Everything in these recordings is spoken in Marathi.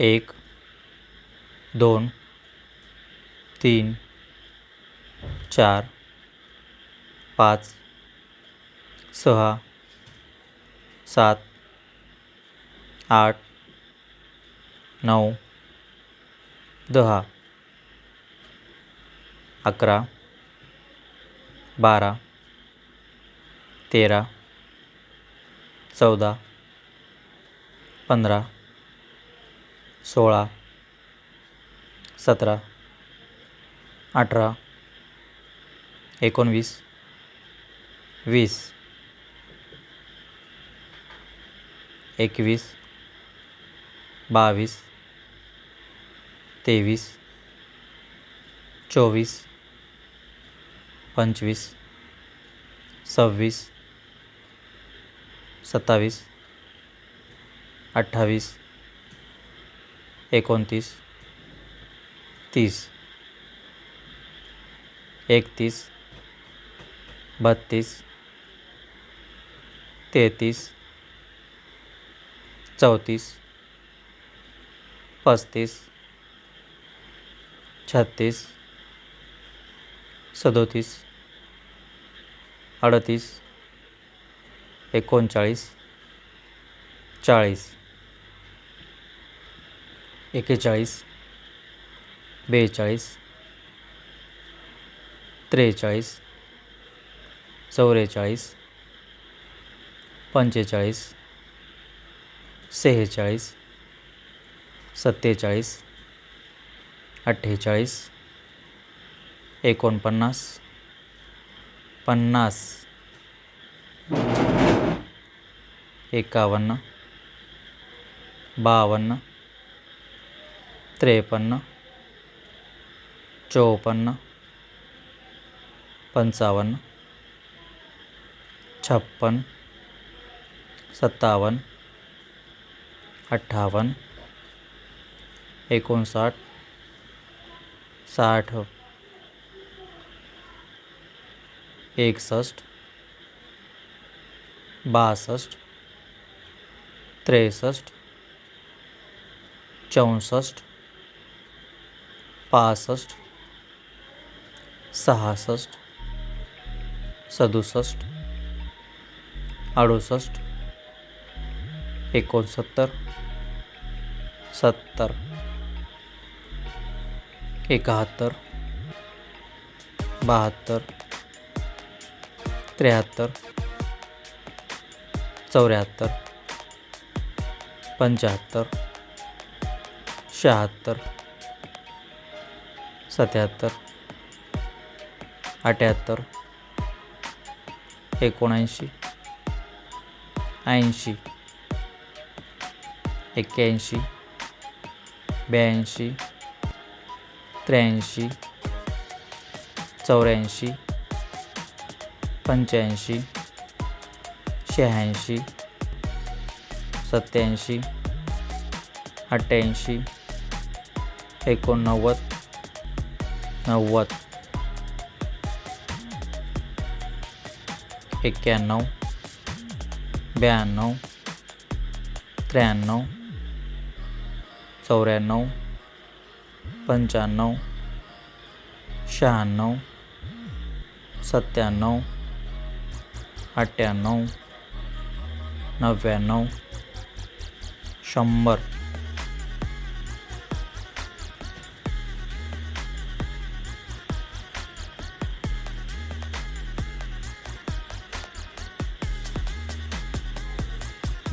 एक दोन तीन चार पाच सहा सात आठ नऊ दहा अकरा बारा तेरा चौदा पंधरा सोळा सतरा अठरा एकोणवीस वीस एकवीस बावीस तेवीस चोवीस पंचवीस सव्वीस सत्तावीस अठ्ठावीस एकोणतीस तीस एकतीस बत्तीस तेहतीस चौतीस पस्तीस छत्तीस सदोतीस अडतीस एकोणचाळीस चाळीस. एकेचाळीस बेचाळीस त्रेचाळीस चौवेचाळीस पंचेचाळीस सेहेचाळीस सत्तेचाळीस अठ्ठेचाळीस एकोणपन्नास पन्नास एकावन्न बावन्न त्रेपन्न चोपन्न पंचावन्न छप्पन सत्तावन्न अठ्ठावन्न एकोणसाठ साठ एकसष्ट बासष्ट त्रेसष्ट चौसष्ट पासष्ट सहासष्ट सदुसष्ट अडुसष्ट एकोणसत्तर सत्तर एकाहत्तर बहात्तर त्र्याहत्तर चौऱ्याहत्तर पंच्याहत्तर शहात्तर सत्याहत्तर अठ्याहत्तर एकोणऐंशी ऐंशी एक्क्याऐंशी ब्याऐंशी त्र्याऐंशी चौऱ्याऐंशी पंच्याऐंशी शहाऐंशी सत्याऐंशी अठ्ठ्याऐंशी एकोणनव्वद नव्वद. एक्क्याण्णव. ब्याण्णव. त्र्याण्णव. चौऱ्याण्णव. पंच्याण्णव. शहाण्णव. सत्त्याण्णव. अठ्ठ्याण्णव. नव्याण्णव. शंभर.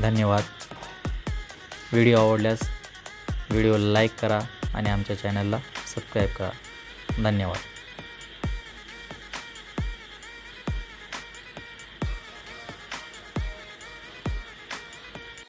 धन्यवाद. व्हिडिओ आवडल्यास व्हिडिओ लाईक करा आणि आमच्या चॅनलला सबस्क्राईब करा. धन्यवाद.